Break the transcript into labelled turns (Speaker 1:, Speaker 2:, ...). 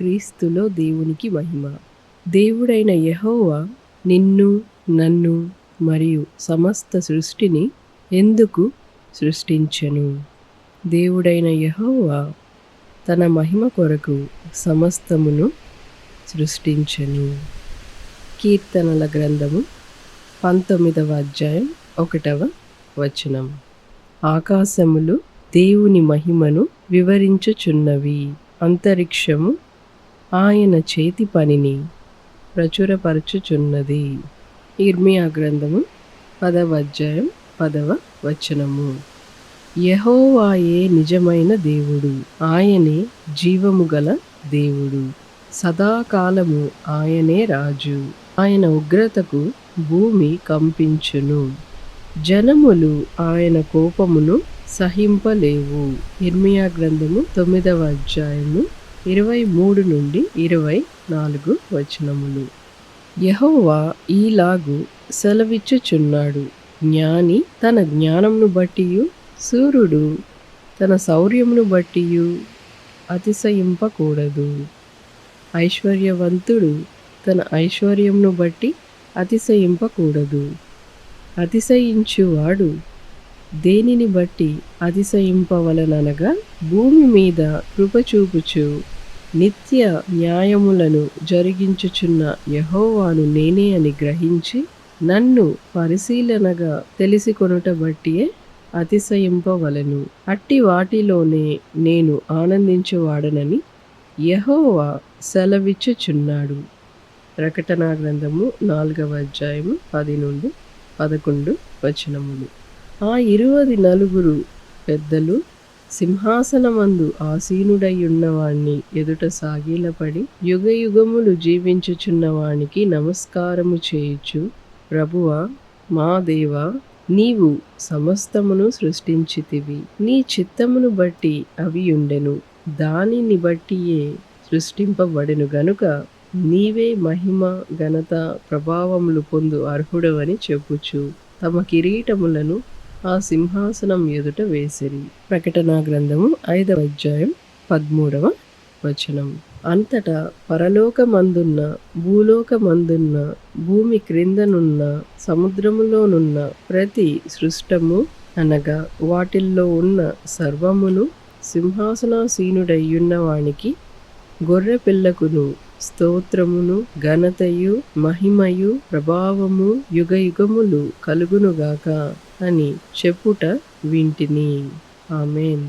Speaker 1: క్రీస్తులో దేవునికి మహిమ. దేవుడైన యహోవా నిన్ను నన్ను మరియు సమస్త సృష్టిని ఎందుకు సృష్టించెను? దేవుడైన యహోవా తన మహిమ కొరకు సమస్తమును సృష్టించను. కీర్తనల గ్రంథము పంతొమ్మిదవ అధ్యాయం ఒకటవ వచనం. ఆకాశములు దేవుని మహిమను వివరించుచున్నవి. అంతరిక్షము ఆయన చేతి పనిని ప్రచురపరచుచున్నది. ఇర్మియా గ్రంథము పదవ అధ్యాయం పదవ వచనము. యహోవాయే నిజమైన దేవుడు ఆయనే జీవము గల దేవుడు. సదాకాలము ఆయనే రాజు. ఆయన ఉగ్రతకు భూమి కంపించును. జనములు ఆయన కోపమును సహింపలేవు. ఇర్మియా గ్రంథము తొమ్మిదవ అధ్యాయము ఇరవై మూడు నుండి ఇరవై నాలుగు వచనములు. యహోవా ఈలాగు సెలవిచ్చుచున్నాడు. జ్ఞాని తన జ్ఞానమును బట్టియు సూర్యుడు తన శౌర్యమును బట్టియు అతిశయింపకూడదు. ఐశ్వర్యవంతుడు తన ఐశ్వర్యమును బట్టి అతిశయింపకూడదు. అతిశయించువాడు దేనిని బట్టి అతిశయింపవలననగా భూమి మీద కృపచూపుచు నిత్య న్యాయములను జరిగించుచున్న యహోవాను నేనే అని గ్రహించి నన్ను పరిశీలనగా తెలిసికొనుట బట్టియే అతిశయింపవలను. అట్టి వాటిలోనే నేను ఆనందించేవాడనని యహోవా సెలవిచ్చుచున్నాడు. ప్రకటనా గ్రంథము నాలుగవ అధ్యాయము పది నుండి పదకొండు వచనములు. ఆ ఇరువది నలుగురు పెద్దలు సింహాసనమందు ఆసీనుడయ్యున్నవాణ్ణి ఎదుట సాగిలపడి యుగయుగములు జీవించుచున్నవానికి నమస్కారము చేయుచు ప్రభువ మా దేవ నీవు సమస్తమును సృష్టించితివి. నీ చిత్తమును బట్టి అవి ఉండెను దానిని బట్టియే సృష్టింపబడెను గనుక నీవే మహిమ ఘనత ప్రభావములు పొందు అర్హుడవని చెప్పుచు తమ కిరీటములను ఆ సింహాసనం ఎదుట వేసిరి. ప్రకటనా గ్రంథము ఐదవ అధ్యాయం పదమూడవ వచనం. అంతటా పరలోకమందున్న భూలోకమందున్న భూమి క్రిందనున్న సముద్రములోనున్న ప్రతి సృష్టము అనగా వాటిల్లో ఉన్న సర్వమును సింహాసనాసీనుడయ్యున్న వానికి గొర్రె పిల్లకును స్తోత్రమును ఘనతయు మహిమయు ప్రభావము యుగ యుగములు కలుగునుగాక. అని చెప్పుట వింటిని. ఆమెన్.